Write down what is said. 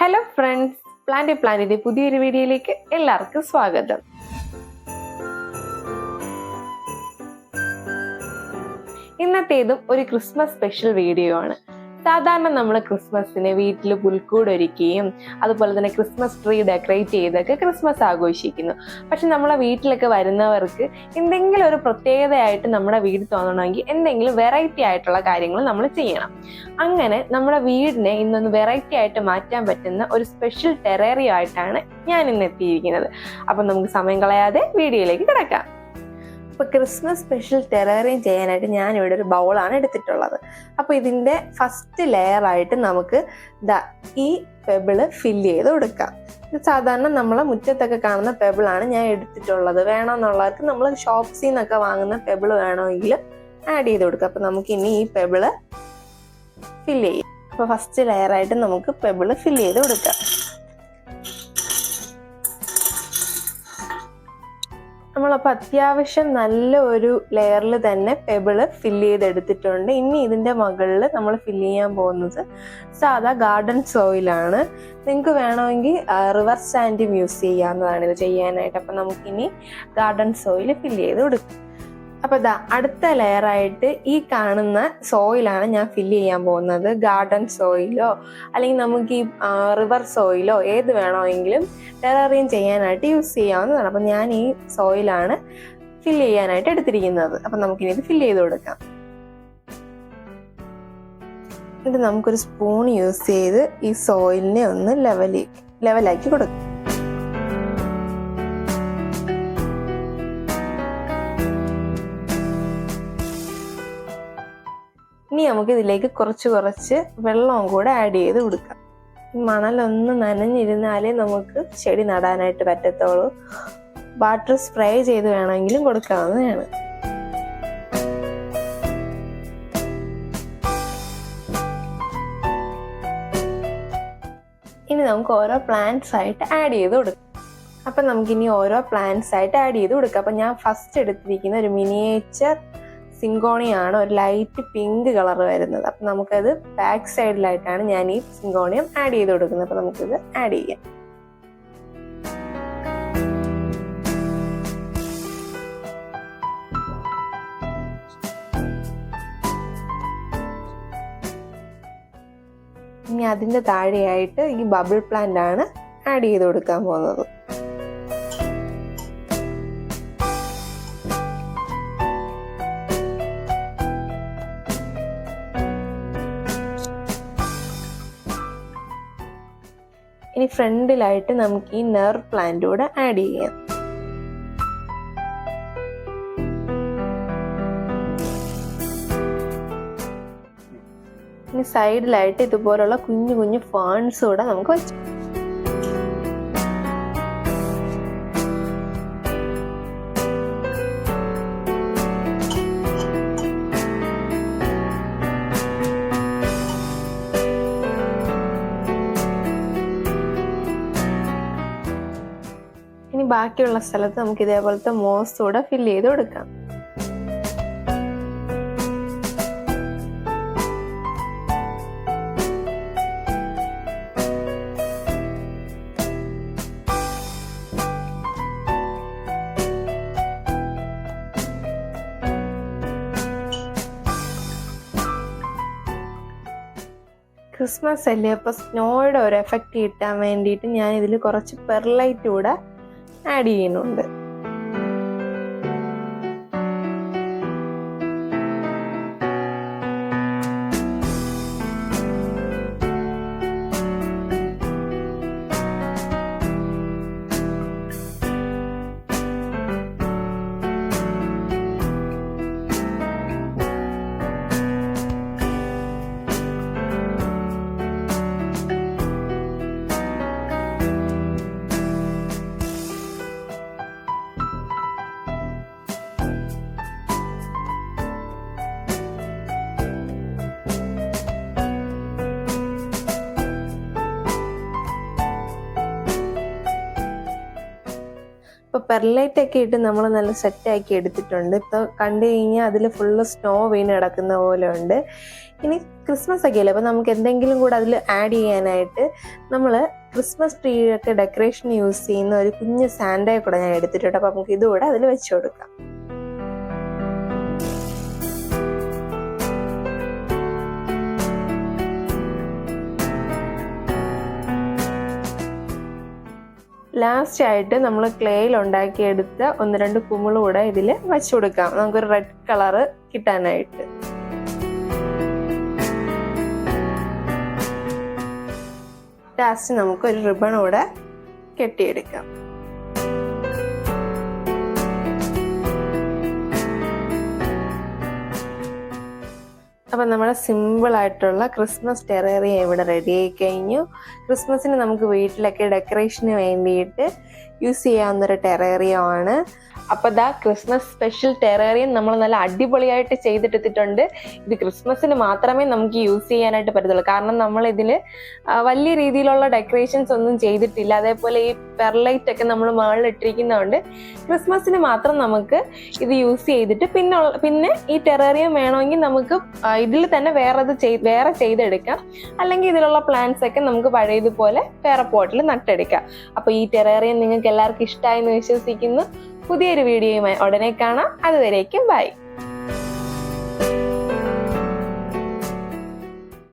Hello friends plant പ്ലാന്റിന്റെ പുതിയൊരു വീഡിയോയിലേക്ക് എല്ലാവർക്കും സ്വാഗതം. ഇന്നത്തേതും ഒരു ക്രിസ്മസ് സ്പെഷ്യൽ വീഡിയോ ആണ്. സാധാരണ നമ്മൾ ക്രിസ്മസിന് വീട്ടിൽ പുൽക്കൂട് ഒരുക്കുകയും അതുപോലെ തന്നെ ക്രിസ്മസ് ട്രീ ഡെക്കറേറ്റ് ചെയ്തൊക്കെ ക്രിസ്മസ് ആഘോഷിക്കുന്നു. പക്ഷെ നമ്മളെ വീട്ടിലൊക്കെ വരുന്നവർക്ക് എന്തെങ്കിലും ഒരു പ്രത്യേകതയായിട്ട് നമ്മുടെ വീട് തോന്നണമെങ്കിൽ എന്തെങ്കിലും വെറൈറ്റി ആയിട്ടുള്ള കാര്യങ്ങൾ നമ്മൾ ചെയ്യണം. അങ്ങനെ നമ്മുടെ വീടിനെ ഇന്നൊന്ന് വെറൈറ്റി ആയിട്ട് മാറ്റാൻ പറ്റുന്ന ഒരു സ്പെഷ്യൽ ടെറേറിയോ ആയിട്ടാണ് ഞാൻ ഇന്ന് എത്തിയിരിക്കുന്നത്. അപ്പം നമുക്ക് സമയം കളയാതെ വീഡിയോയിലേക്ക് കിടക്കാം. അപ്പോൾ ക്രിസ്മസ് സ്പെഷ്യൽ ടെറേറിയം ചെയ്യാനായിട്ട് ഞാൻ ഇവിടെ ഒരു ബൗളാണ് എടുത്തിട്ടുള്ളത്. അപ്പോൾ ഇതിന്റെ ഫസ്റ്റ് ലെയർ ആയിട്ട് നമുക്ക് ഈ പെബിൾ ഫില്ല് ചെയ്ത് കൊടുക്കാം. ഇത് സാധാരണ നമ്മളെ മുറ്റത്തൊക്കെ കാണുന്ന പെബിളാണ് ഞാൻ എടുത്തിട്ടുള്ളത്. വേണമെന്നുള്ളവർക്ക് നമ്മൾ ഷോപ്സിൽ നിന്നൊക്കെ വാങ്ങുന്ന പെബിൾ വേണമെങ്കിൽ ആഡ് ചെയ്ത് കൊടുക്കാം. അപ്പോൾ നമുക്ക് ഇനി ഈ പെബിൾ ഫില്ല് ചെയ്യും. അപ്പോൾ ഫസ്റ്റ് ലെയർ ആയിട്ട് നമുക്ക് പെബിൾ ഫില്ല് ചെയ്ത് കൊടുക്കാം. നമ്മളപ്പോൾ അത്യാവശ്യം നല്ല ഒരു ലെയറിൽ തന്നെ പെബിൾ ഫില്ല് ചെയ്തെടുത്തിട്ടുണ്ട്. ഇനി ഇതിന്റെ മുകളിൽ നമ്മൾ ഫില്ല് ചെയ്യാൻ പോകുന്നത് സാധാ ഗാർഡൻ സോയിലാണ് നിങ്ങൾക്ക് വേണമെങ്കിൽ റിവർ സാൻഡും യൂസ് ചെയ്യാവുന്നതാണ് ഇത് ചെയ്യാനായിട്ട്. അപ്പം നമുക്കിനി ഗാർഡൻ സോയിൽ ഫില്ല് ചെയ്ത് കൊടുക്കും. അപ്പോൾ ഇതാ അടുത്ത ലെയറായിട്ട് ഈ കാണുന്ന സോയിലാണ് ഞാൻ ഫില്ല് ചെയ്യാൻ പോകുന്നത്. ഗാർഡൻ സോയിലോ അല്ലെങ്കിൽ നമുക്ക് ഈ റിവർ സോയിലോ ഏത് വേണമെങ്കിലും ടെററിയം ചെയ്യാനായിട്ട് യൂസ് ചെയ്യാവുന്നതാണ്. അപ്പം ഞാൻ ഈ സോയിലാണ് ഫില്ല് ചെയ്യാനായിട്ട് എടുത്തിരിക്കുന്നത്. അപ്പം നമുക്കിനി ഇത് ഫില്ല് ചെയ്ത് കൊടുക്കാം. എന്നിട്ട് നമുക്കൊരു സ്പൂൺ യൂസ് ചെയ്ത് ഈ സോയിലിനെ ഒന്ന് ലെവലി ലെവലാക്കി കൊടുക്കാം. ഇനി നമുക്ക് ഇതിലേക്ക് കുറച്ച് കുറച്ച് വെള്ളവും കൂടെ ആഡ് ചെയ്ത് കൊടുക്കാം. മണലൊന്ന് നനഞ്ഞിരുന്നാലേ നമുക്ക് ചെടി നടാനായിട്ട് പറ്റത്തുള്ളൂ. വാട്ടർ സ്പ്രേ ചെയ്ത് വേണമെങ്കിലും കൊടുക്കാവുന്നതാണ്. ഇനി നമുക്ക് ഓരോ പ്ലാന്റ്സ് ആയിട്ട് ആഡ് ചെയ്ത് കൊടുക്കാം. അപ്പം നമുക്കിനി ഓരോ പ്ലാന്റ്സ് ആയിട്ട് ആഡ് ചെയ്ത് കൊടുക്കാം. അപ്പം ഞാൻ ഫസ്റ്റ് എടുത്തിരിക്കുന്ന ഒരു മിനിയേച്ചർ സിങ്കോണിയാണ് ഒരു ലൈറ്റ് പിങ്ക് കളർ വരുന്നത്. അപ്പം നമുക്കത് ബാക്ക് സൈഡിലായിട്ടാണ് ഞാൻ ഈ സിങ്കോണിയം ആഡ് ചെയ്ത് കൊടുക്കുന്നത്. അപ്പം നമുക്കിത് ആഡ് ചെയ്യാം. ഇനി അതിന്റെ താഴെയായിട്ട് ഈ ബബിൾ പ്ലാന്റ് ആണ് ആഡ് ചെയ്ത് കൊടുക്കാൻ പോകുന്നത്. ഫ്രണ്ടിലായിട്ട് നമുക്ക് ഈ നെർവ് പ്ലാന്റ് കൂടെ ആഡ് ചെയ്യാം. സൈഡിലായിട്ട് ഇതുപോലുള്ള കുഞ്ഞു കുഞ്ഞു ഫേൺസ് കൂടെ നമുക്ക് വെച്ചു ബാക്കിയുള്ള സ്ഥലത്ത് നമുക്ക് ഇതേപോലത്തെ മോസ് കൂടെ ഫില്ല് ചെയ്ത് കൊടുക്കാം. ക്രിസ്മസ് അല്ലേ? അപ്പോൾ സ്നോയുടെ ഒരു എഫക്റ്റ് കിട്ടാൻ വേണ്ടിയിട്ട് ഞാൻ ഇതിൽ കുറച്ച് പെർലൈറ്റ് കൂടെ ആഡ് ചെയ്യുന്നുണ്ട്. ഇപ്പോൾ പെർലൈറ്റ് ഒക്കെ ഇട്ട് നമ്മൾ നല്ല സെറ്റ് ആക്കി എടുത്തിട്ടുണ്ട്. ഇപ്പോൾ കണ്ടു കഴിഞ്ഞാൽ അതിൽ ഫുള്ള് സ്നോ വീണ് കിടക്കുന്ന പോലെ ഉണ്ട്. ഇനി ക്രിസ്മസ് ഒക്കെ അല്ലേ? അപ്പോൾ നമുക്ക് എന്തെങ്കിലും കൂടെ അതിൽ ആഡ് ചെയ്യാനായിട്ട് നമ്മൾ ക്രിസ്മസ് ട്രീ ഒക്കെ ഡെക്കറേഷൻ യൂസ് ചെയ്യുന്ന ഒരു കുഞ്ഞ് സാൻഡയെ കൂടെ ഞാൻ എടുത്തിട്ടുണ്ട്. അപ്പോൾ നമുക്ക് ഇതുകൂടെ അതിൽ വെച്ച് കൊടുക്കാം. ലാസ്റ്റ് ആയിട്ട് നമ്മൾ ക്ലേയിൽ ഉണ്ടാക്കിയെടുത്ത ഒന്ന് രണ്ട് കുമിൾ കൂടെ ഇതിൽ വച്ചു കൊടുക്കാം. നമുക്കൊരു റെഡ് കളറ് കിട്ടാനായിട്ട്. ലാസ്റ്റ് നമുക്കൊരു റിബൺ കൂടെ കെട്ടിയെടുക്കാം. അപ്പം നമ്മുടെ സിമ്പിൾ ആയിട്ടുള്ള ക്രിസ്മസ് ടെറേറിയ ഇവിടെ റെഡി ആയി കഴിഞ്ഞു. ക്രിസ്മസിന് നമുക്ക് വീട്ടിലൊക്കെ ഡെക്കറേഷന് വേണ്ടിയിട്ട് യൂസ് ചെയ്യാവുന്ന ഒരു ടെറേറിയം ആണ്. അപ്പോൾ ദാ ക്രിസ്മസ് സ്പെഷ്യൽ ടെറേറിയം നമ്മൾ നല്ല അടിപൊളിയായിട്ട് ചെയ്തിട്ടെത്തിയിട്ടുണ്ട് ഇത് ക്രിസ്മസിന് മാത്രമേ നമുക്ക് യൂസ് ചെയ്യാനായിട്ട് പറ്റത്തുള്ളൂ. കാരണം നമ്മൾ ഇതിൽ വലിയ രീതിയിലുള്ള ഡെക്കറേഷൻസ് ഒന്നും ചെയ്തിട്ടില്ല. അതേപോലെ ഈ പെർലൈറ്റ് ഒക്കെ നമ്മൾ മുകളിൽ ഇട്ടിരിക്കുന്നതുകൊണ്ട് ക്രിസ്മസിന് മാത്രം നമുക്ക് ഇത് യൂസ് ചെയ്തിട്ട് പിന്നെ പിന്നെ ഈ ടെററിയം വേണമെങ്കിൽ നമുക്ക് ഇതിൽ തന്നെ വേറെ ചെയ് വേറെ ചെയ്തെടുക്കാം. അല്ലെങ്കിൽ ഇതിലുള്ള പ്ലാന്റ്സ് ഒക്കെ നമുക്ക് പഴയതുപോലെ വേറെ പോട്ടിൽ നട്ടെടുക്കാം. അപ്പോൾ ഈ ടെററിയം നിങ്ങൾക്ക് എല്ലാവർക്കും ഇഷ്ടമായി എന്ന് വിശ്വസിക്കുന്നു. പുതിയൊരു വീഡിയോയുമായി ഉടനെ കാണാം. അതുവരേക്കും ബൈ.